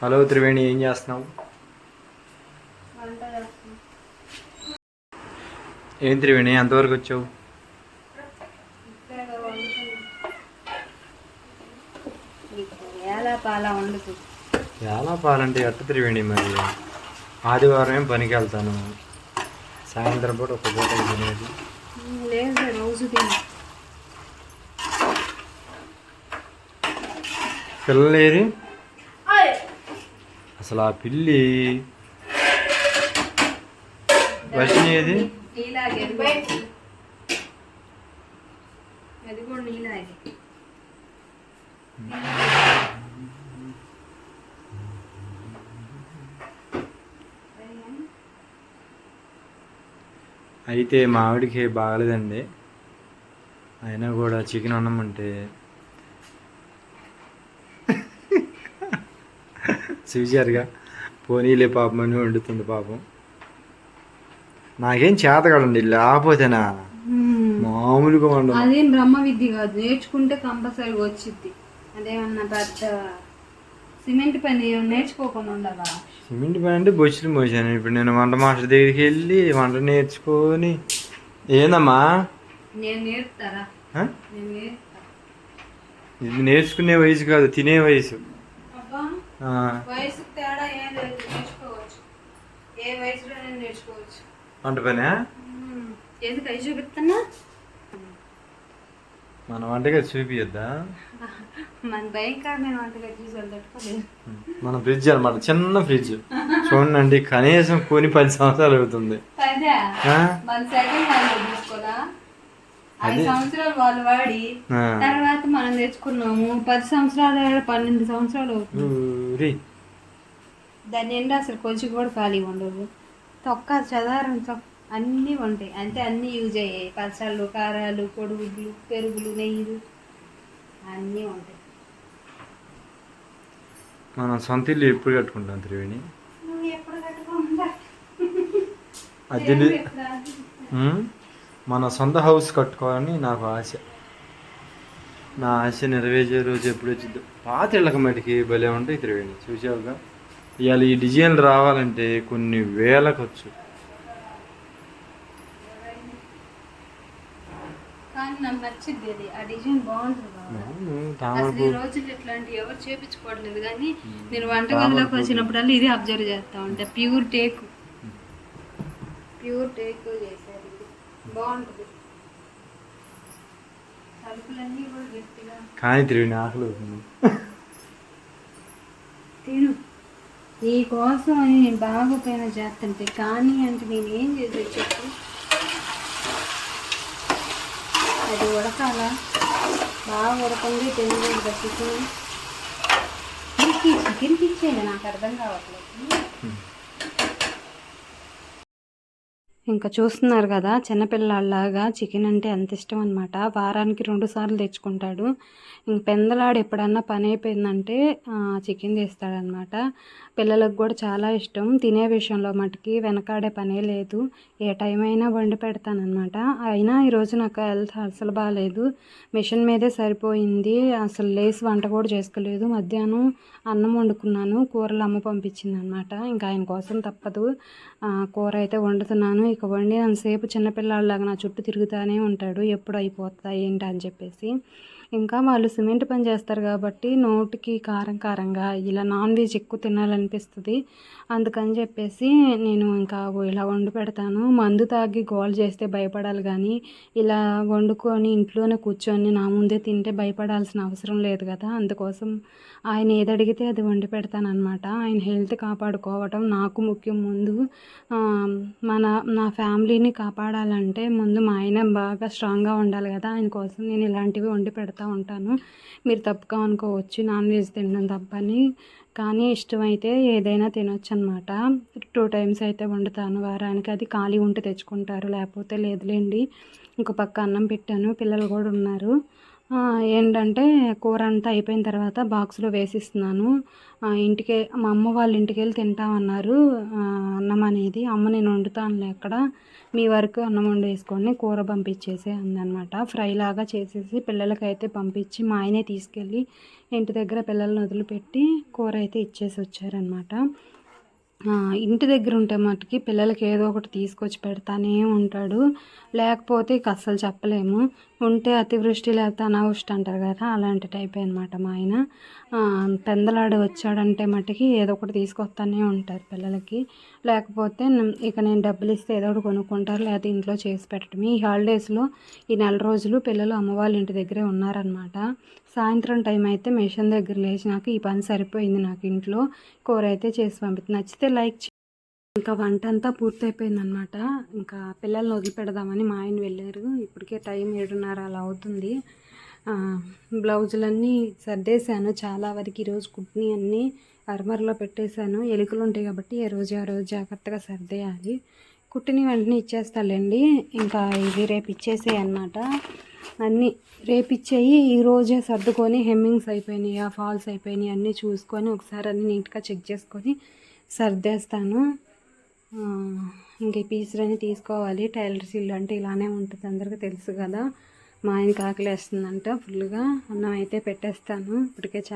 Hello Triveni ఏం చేస్తున్నావు? ఏం త్రివేణి ఎంతవరకు వచ్చావు? ఎలా పాలంటే ఎట్ట త్రివేణి మరి? ఆదివారం ఏం పనికి వెళ్తాను సాయంత్రం పూట ఒక పూట తినేది. పిల్లలు ఏరి అసలు ఆ పిల్లి. వర్షిణి ఏది? అయితే మా ఆవిడకి బాగలేదండి. అయినా కూడా చికెన్ అన్నమంటే చూశారుగా. పోనీలే పాపం అని వండుతుంది పాపం. నాకేం చేత కదండి లేకపోతేనా? మామూలుగా వండను. అదేం బ్రహ్మ విద్య కాదు నేర్చుకుంటే కంపల్సరీగా వచ్చింది అదేమన్నా పెద్ద సిమెంట్ పని నేర్చుకోకుండా సిమెంట్ పని అంటే బొచ్చులు మోసాను. ఇప్పుడు నేను వంట మాస్టర్ దగ్గరికి వెళ్ళి వంట నేర్చుకొని ఏందమ్మా? నేను నేర్పుతారా? నేను నేర్చుకునే వయసు కాదు తినే వయసు. వయసు తేడా ఏం లేదు నేర్చుకోవచ్చు. ఏ వయసులోనే నేర్చుకోవచ్చు. వంట పనా చూపిస్తున్నా? మన వంటగది చూపియద్దా? మన భయంకరమైన వంటగా చూసి వాళ్ళు తట్టుకోలేదు. మన ఫ్రిడ్జ్ అనమాట చిన్న ఫ్రిడ్జ్. చూడండి కనీసం కొని పది సంవత్సరాలు అవుతుంది. అదే ఆ? మన సెకండ్ హ్యాండ్ తీసుకోరా ఐదు సంవత్సరాలు వాళ్ళు వాడి. తర్వాత మనం తెచ్చుకున్నాము పది సంవత్సరాలు పన్నెండు సంవత్సరాలు అవుతుంది. ఊరి. దాని నిండా అసలు కొంచెం కూడా ఖాళీ ఉండదు. తొక్క చదారం తొక్క అన్నీ ఉంటాయి. అంటే అన్నీ యూజ్ అయ్యాయి. పచ్చళ్ళు కారాలు కొడుగులు పెరుగులు నెయ్యిలు అన్నీ ఉంటాయి. మనం సొంత ఇల్లు ఎప్పుడు కట్టుకుంటాం త్రివేణి? అద్దెలు మన సొంత హౌస్ కట్టుకోవాలని నాకు ఆశ. నా ఆశ నెరవేర్చే రోజు ఎప్పుడు వచ్చిందో పాత ఇళ్ళకి మటుకి భలే ఉంటాయి త్రివేణి చూసావుగా? ఇవాళ ఈ డిజైన్లు రావాలంటే కొన్ని వేల ఖర్చు. కానీ నాకు నచ్చింది అది. ఆ డిజైన్ బాగుంటుంది బాగా అవును, అసలు తామరకు ఈ రోజులు ఇట్లాంటి ఎవరు చేపించుకోవట్లేదు కానీ నేను వంటగదిలోకి వచ్చినప్పుడల్లా ఇది అబ్జర్వ్ చేస్తా ఉంటా. Pure teak. ప్యూర్ టేక్ చేశారు బాగుంటుంది. కానీ త్రివేణి ఆకలి అవుతుంది తిను. నీ కోసం అని నేను బాగోపోయిన చేస్తుంటే కానీ అంటే నేను ఏం చేసేది చెప్పు. అది ఉడకాల? బాగా ఉడకండి తినలేదు చికెన్ చికెన్ ఇచ్చేయండి నాకు అర్థం కావట్లేదు. ఇంకా చూస్తున్నారు కదా చిన్నపిల్లలాగా చికెన్ అంటే ఎంత ఇష్టం అనమాట వారానికి రెండు సార్లు తెచ్చుకుంటాడు. ఇంక పెందలాడు ఎప్పుడన్నా పని అయిపోయిందంటే చికెన్ చేస్తాడనమాట పిల్లలకు కూడా చాలా ఇష్టం. తినే విషయంలో మటుకి వెనకాడే పనే లేదు. ఏ టైం అయినా వండి పెడతానమాట అయినా ఈరోజు నాకు హెల్త్ అసలు బాగాలేదు మిషన్ మీదే సరిపోయింది. అసలు లేసి వంట కూడా చేసుకోలేదు. మధ్యాహ్నం అన్నం వండుకున్నాను. కూరలు అమ్మ పంపించింది అనమాట ఇంకా ఆయన కోసం తప్పదు. కూర అయితే వండుతున్నాను. ఇక వండి అంతసేపు చిన్నపిల్లాడిలాగా నా చుట్టూ తిరుగుతూనే ఉంటాడు ఎప్పుడు అయిపోతా ఏంటి అని చెప్పేసి. ఇంకా వాళ్ళు సిమెంట్ పని చేస్తారు కాబట్టి నోటికి కారం కారంగా ఇలా నాన్ వెజ్ ఎక్కువ తినాలనిపిస్తుంది. అందుకని చెప్పేసి నేను ఇంకా ఇలా వండి పెడతాను. మందు తాగి గోల్ చేస్తే భయపడాలి కానీ ఇలా వండుకొని ఇంట్లోనే కూర్చొని నా ముందే తింటే భయపడాల్సిన అవసరం లేదు కదా. అందుకోసం ఆయన ఏది అడిగితే అది వండి పెడతాను అనమాట ఆయన హెల్త్ కాపాడుకోవటం నాకు ముఖ్యం. ముందు మన నా ఫ్యామిలీని కాపాడాలంటే ముందు మా ఆయన బాగా స్ట్రాంగ్గా ఉండాలి కదా. ఆయన కోసం నేను ఇలాంటివి వండి పెడతా ఉంటాను. మీరు తప్పుగా అనుకోవచ్చు నాన్ వెజ్ తినడం తప్పని. కానీ ఇష్టమైతే ఏదైనా తినొచ్చు అనమాట టూ టైమ్స్ అయితే వండుతాను. వారానికి అది ఖాళీ ఉంటే తెచ్చుకుంటారు. లేకపోతే లేదులేండి. ఇంకో పక్క అన్నం పెట్టాను. పిల్లలు కూడా ఉన్నారు. ఏంటంటే కూర అంతా అయిపోయిన తర్వాత బాక్స్లో వేసిస్తున్నాను. ఇంటికి మా అమ్మ వాళ్ళ ఇంటికి వెళ్ళి తింటామన్నారు అన్నం అనేది అమ్మ నేను వండుతానులే అక్కడ. మీ వరకు అన్నం వండేసుకొని కూర పంపించేసి అందనమాట ఫ్రై లాగా చేసేసి పిల్లలకైతే పంపించి మా ఆయనే తీసుకెళ్ళి ఇంటి దగ్గర పిల్లల్ని వదిలిపెట్టి కూర అయితే ఇచ్చేసి వచ్చారనమాట ఇంటి దగ్గర ఉంటే మటుకి పిల్లలకి ఏదో ఒకటి తీసుకొచ్చి పెడతానే ఉంటాడు. లేకపోతే ఇక అస్సలు చెప్పలేము. ఉంటే అతివృష్టి లేకపోతే అనావృష్టి అంటారు కదా అలాంటి టైప్ అనమాట మా ఆయన. పెందలాడు వచ్చాడంటే మటుకి ఏదో ఒకటి తీసుకొస్తానే ఉంటారు పిల్లలకి. లేకపోతే ఇక నేను డబ్బులు ఇస్తే ఏదో ఒకటి కొనుక్కుంటారు లేకపోతే ఇంట్లో చేసి పెట్టడం ఈ హాలిడేస్లో ఈ నెల రోజులు పిల్లలు అమ్మ వాళ్ళ ఇంటి దగ్గరే ఉన్నారనమాట సాయంత్రం టైం అయితే మిషన్ దగ్గర లేచినాక ఈ పని సరిపోయింది నాకు ఇంట్లో. కూర అయితే చేసి పంపిస్తుంది నచ్చితే లైక్ ఇంకా వంట అంతా పూర్తయిపోయిందనమాట ఇంకా పిల్లల్ని వదిలిపెడదామని మా ఆయన వెళ్ళారు. ఇప్పటికే టైం ఏడున్నర అలా అవుతుంది. బ్లౌజులన్నీ సర్దేశాను. చాలా వరకు ఈరోజు కుట్ని అన్నీ అర్మర్లో పెట్టేశాను. ఎలుకలు ఉంటాయి కాబట్టి ఏ రోజు ఆ రోజు జాగ్రత్తగా సర్దేయాలి. కుట్టిని వెంటనే ఇచ్చేస్తాలేండి. ఇంకా ఇవి రేపు ఇచ్చేసేయన్నమాట. అన్నీ రేపిచ్చేయి ఈ రోజే సర్దుకొని హెమ్మింగ్స్ అయిపోయినాయి ఆ ఫాల్స్ అయిపోయినాయి అన్నీ చూసుకొని ఒకసారి అన్నీ నీట్గా చెక్ చేసుకొని సర్దేస్తాను. ఇంక పీసులన్నీ తీసుకోవాలి. టైలర్స్ ఇల్లు అంటే ఇలానే ఉంటుంది అందరికీ తెలుసు కదా. మా ఆయనకి ఆకలి వేస్తుందంట ఫుల్గా అన్నం అయితే పెట్టేస్తాను. ఇప్పటికే చాలా